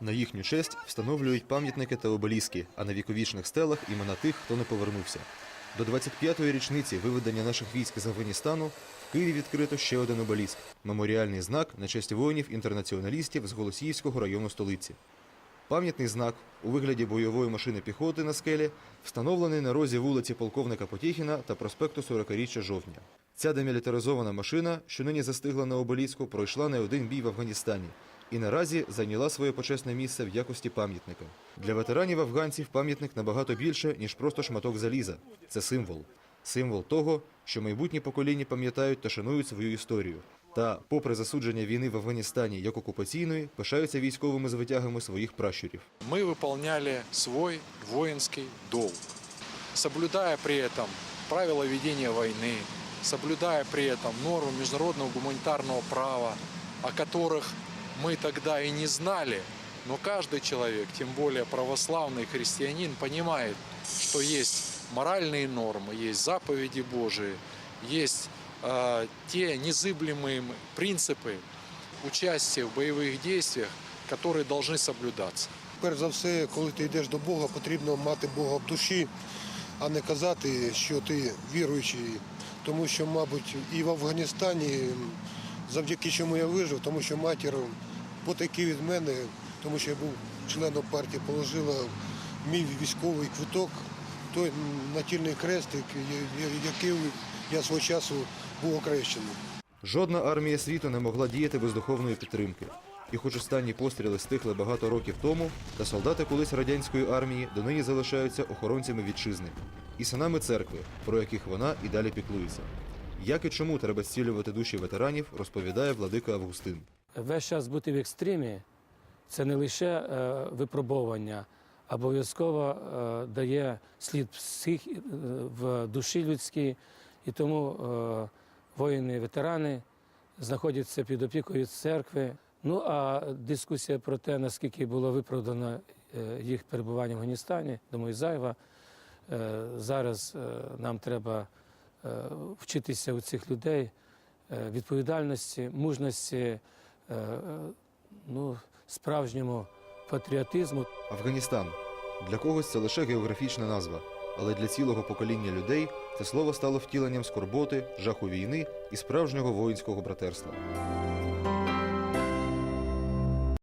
На їхню честь встановлюють пам'ятники та обеліски, а на віковічних стелах імена тих, хто не повернувся. До 25-ї річниці виведення наших військ з Афганістану в Києві відкрито ще один обеліск меморіальний знак на честь воїнів-інтернаціоналістів з Голосіївського району столиці. Пам'ятний знак у вигляді бойової машини піхоти на скелі встановлений на розі вулиці полковника Потєхіна та проспекту 40-річчя жовтня. Ця демілітаризована машина, що нині застигла на обеліску, пройшла не один бій в Афганістані і наразі зайняла своє почесне місце в якості пам'ятника. Для ветеранів афганців пам'ятник набагато більше, ніж просто шматок заліза. Це символ. Символ того, що майбутні покоління пам'ятають та шанують свою історію. Та, попри засудження війни в Афганістані як окупаційної, пишаються військовими звитягами своїх пращурів. мы выполняли свой воинский долг, соблюдая при этом правила ведения войны, соблюдая при этом нормы международного гуманитарного права, о которых мы тогда и не знали, но каждый человек, тем более православный христианин, понимает, что есть моральные нормы, есть заповеди Божии, есть э, те незыблемые принципы участия в боевых действиях, которые должны соблюдаться. Перш за все, коли ти йдеш до Бога, потрібно мати Бога в душі, а не казати, що ти віруючий. Тому що, мабуть, і в Афганістані, завдяки чому я вижив, тому що матір потайки від мене, тому що я був членом партії, положила мій військовий квиток, той натільний крестик, який я свого часу був окрещений. Жодна армія світу не могла діяти без духовної підтримки. І хоч останні постріли стихли багато років тому, та солдати колись радянської армії донині залишаються охоронцями вітчизни і синами церкви, про яких вона і далі піклується. Як і чому треба зцілювати душі ветеранів, розповідає владика Августин. Весь час бути в екстремі це не лише е, випробовування, а обов'язково е, дає слід псих, е, в душі людській. І тому воїни, ветерани знаходяться під опікою церкви. Ну а дискусія про те, наскільки було виправдано їх перебування в Афганістані, думаю, зайва. Зараз нам треба вчитися у цих людей відповідальності, мужності, ну, справжньому патріотизму. Афганістан для когось це лише географічна назва, але для цілого покоління людей це слово стало втіленням скорботи, жаху війни і справжнього воїнського братерства.